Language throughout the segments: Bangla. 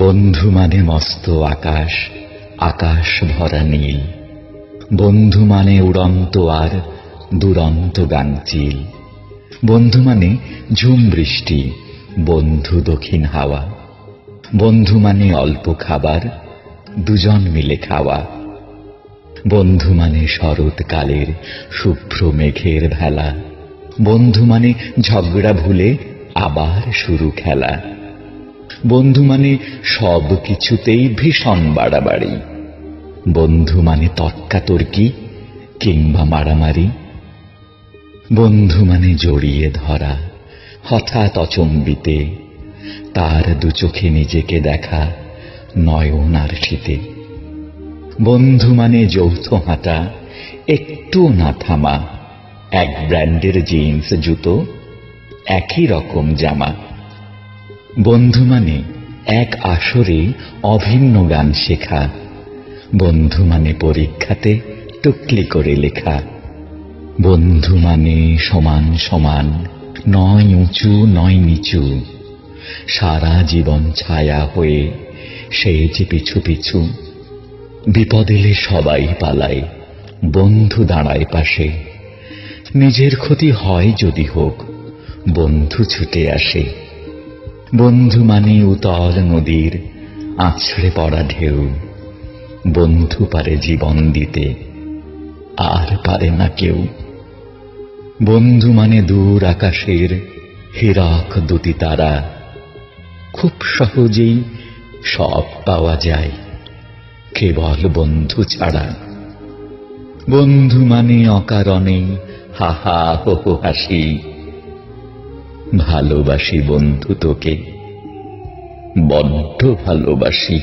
বন্ধু মানে মস্ত আকাশ আকাশ ভরা নীল। বন্ধু মানে উড়ন্ত আর দুরন্ত গাংচিল বন্ধু মানে ঝুম বৃষ্টি, বন্ধু দক্ষিণ হাওয়া। বন্ধু মানে অল্প খাবার, দুজন মিলে খাওয়া। বন্ধু মানে শরৎকালের শুভ্র মেঘের ভেলা। বন্ধু মানে ঝগড়া ভুলে আবার শুরু খেলা। বন্ধু মানে সব কিছুতেই ভীষণ বাড়াবাড়ি। বন্ধু মানে তর্কাতর্কি কিংবা মারামারি। বন্ধু মানে জড়িয়ে ধরা, হঠাৎ অচম্বিতে, তার দু চোখে নিজেকে দেখা, নয়ন আর শীতে। বন্ধু মানে যৌথ হাঁটা, একটু না থামা, এক ব্র্যান্ডের জিন্স, জুতো, একই রকম জামা। বন্ধু মানে এক আসরে অভিন্ন গান শেখা। বন্ধু মানে পরীক্ষাতে টুকলি করে লেখা। বন্ধু মানে সমান সমান, নয় উঁচু, নয় নিচু। সারা জীবন ছায়া হয়ে সে যে পিছু পিছু। বিপদ এলে সবাই পালায়, বন্ধু দাঁড়ায় পাশে। নিজের ক্ষতি হয় যদি হোক, বন্ধু ছুটে আসে। বন্ধু মানে উতল নদীর, আছড়ে পড়া ঢেউ। বন্ধু পারে জীবন দিতে, আর পারে না কেউ। বন্ধু মানে দূর আকাশের, হীরক দুটি তারা। খুব সহজেই সব পাওয়া যায়, কেবল বন্ধু ছাড়া। বন্ধু মানে অকারণে হাহা হো হাসি। ভালোবাসি বন্ধু তোকে, বড্ড ভালোবাসি।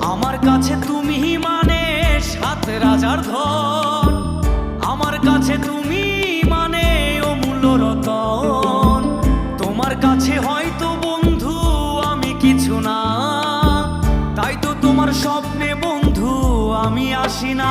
আমার কাছে তুমি মানে সাত রাজার ধন। আমার কাছে তুমি মানে অমূল্য রতন। তোমার কাছে হয়তো বন্ধু আমি কিছু না। আমি আসি না।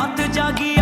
रात जागी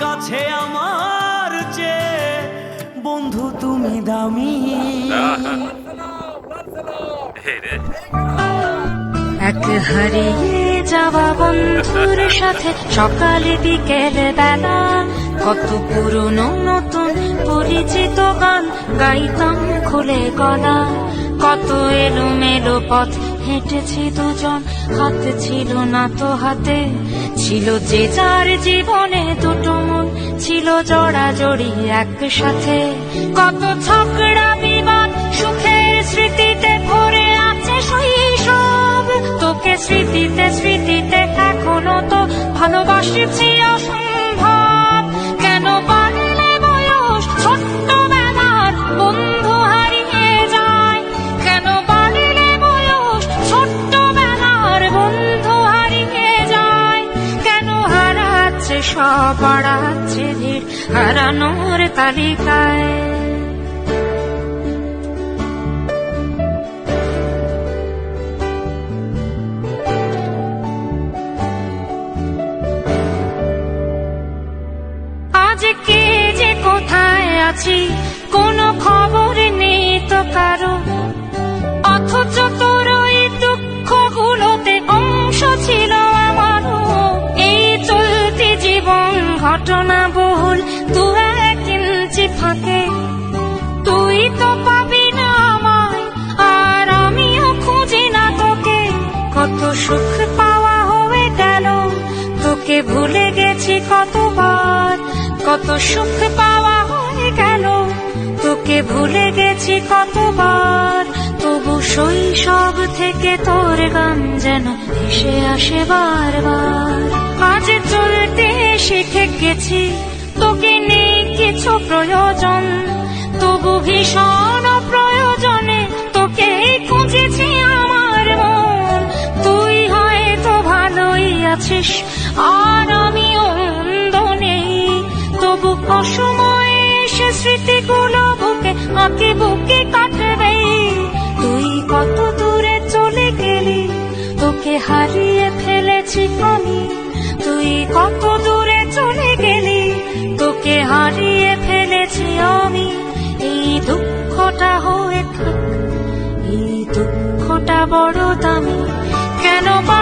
কাছে আমার যে বন্ধু তুমি দামি। এক হারিয়ে যাওয়া বন্ধুর সাথে সকালে বিকেল বেলা কত পুরনো নতুন পরিচিত গান গাইতাম খুলে গলা। কত এলোমেলো পথ হেঁটেছি দুজন, হাত ছিল না তো হাতে। ছিল যে যার জীবনে দুটো মন, ছিল জড়াজড়ি একসাথে। কত ঝগড়া, বিবাদ, সুখের স্মৃতিতে ভরে আছে শৈশব। তোকে স্মৃতিতে স্মৃতিতে এখনও তো ভালোবাসছি সব ভিড় হারানোর তালিকায়। আজ কে যে কোথায় আছি কোনো খবর নেই তো কারও। ভুলে গেছি কতবার, কত সুখ পাওয়া হয়ে গেল। তোকে ভুলে গেছি কতবার, তবু শৈশব থেকে তোর গান যেন ভেসে আসে বারবার। আজ চলতে শিখে গেছি, তোকে নেই কিছু প্রয়োজন। তবু ভীষণ প্রয়োজনে তোকে খুঁজেছি আছিস আর আমি অন্ধ নেই তবু অসময়ে এসে স্মৃতিগুলো বুকে, আঁকে বুকে কাটবে। তুই কত দূরে চলে গেলি, তোকে হারিয়ে ফেলেছি আমি। তুই কত দূরে চলে গেলি, তোকে হারিয়ে ফেলেছি আমি। এই দুঃখটা হয়ে থাক, এই দুঃখটা বড় দামি। কেন বাড়লে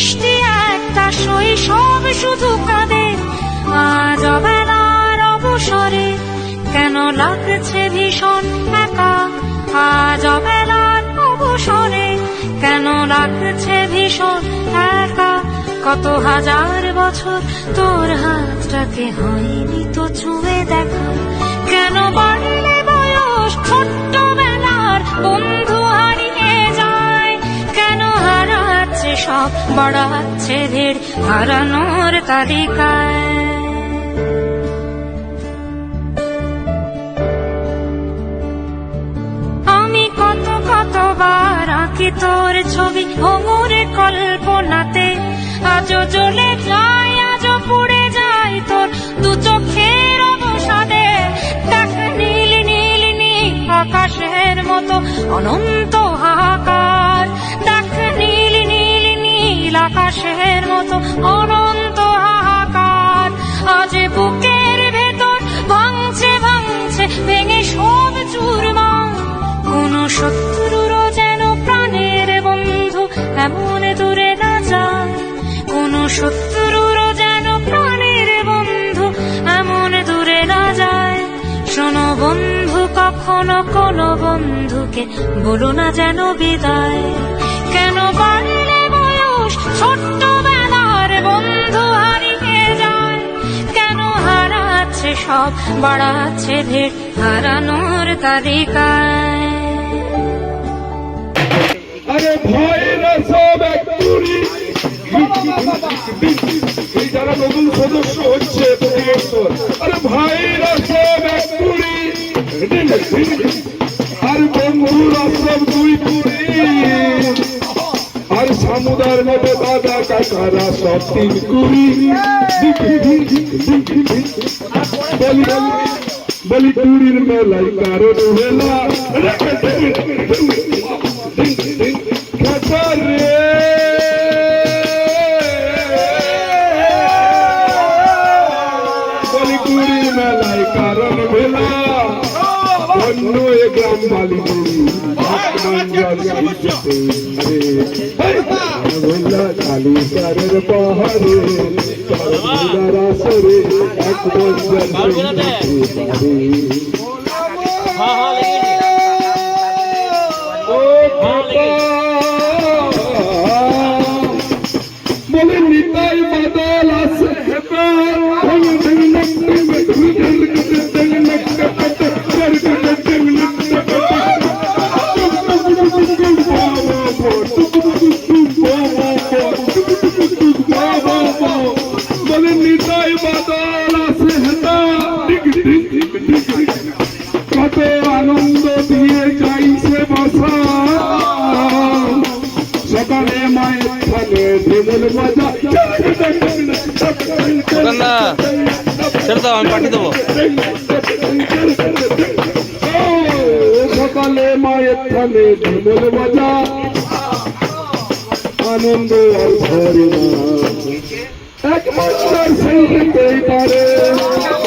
মিষ্টি একটা শৈশব শুধু কাঁদে। আজ অবেলার অবসরে কেন লাগছে ভীষণ একা? আজ অবেলার অবসরে কেন লাগছে ভীষণ একা? কত হাজার বছর তোর হাতটাকে হয়নি তো ছুঁয়ে দেখা। কেন বাড়লে বয়স ছোট্টবেলার বন্ধু বাড়াচ্ছে ভিড় হারানোর তালিকায়। আমি কত কতবার আঁকি তোর ছবি ভঙুরে কল্পনাতে, আজও জ্বলে যায়, আজও পুড়ে যায় তোর দু চোখের অবসাদে। দেখ নীল নীল নীল আকাশের মতো অনন্ত অনন্ত হাহাকার। আজ বুকের ভেতর ভাঙছে ভাঙছে, ভেঙে সব চুরমার কোন শত্রুরও যেন প্রাণের বন্ধু এমন দূরে না যায়। কোন শত্রুরও যেন প্রাণের বন্ধু এমন দূরে না যায়। শোনো বন্ধু, কখনো কোনো বন্ধুকে বলো না যেন বিদায়। কেন বাড়লে বয়স ছোট্টবেলার বন্ধু হারিয়ে যায়। কেন হারাচ্ছে সব? বাড়াচ্ছে ভিড়, হারানোর তালিকায়। নতুন সদস্য হচ্ছে আরে ভাইরা সব এক আর বন্ধুরা সব দুই কুড়ি আর সামুদার মতো দাদা কাকারা সব তিন কুড়ি। বলি বলি কুড়ির মেলায় কারণ রে বলি অন্য এ গ্রাম বালি কালী সারের পাহাড়ে দাও, আমি পাঠিয়ে দেবো। সকালে মায়ের থানে ঢেমল বাজা আনন্দ আর না। সেই পারে।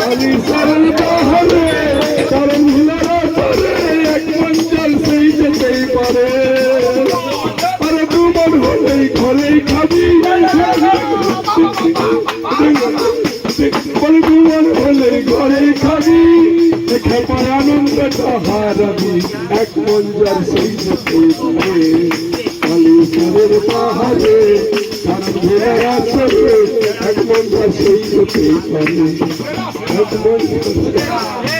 আমি সরল সেই যেতেই পারে। হলেই খাবি। হলেই ঘরেই খাবি খেপার তাহার আমি। এক মঞ্জার পারে কালীপুরের পাহাড়ে কারণ চলে এক সেই যেতেই এক মঞ্চল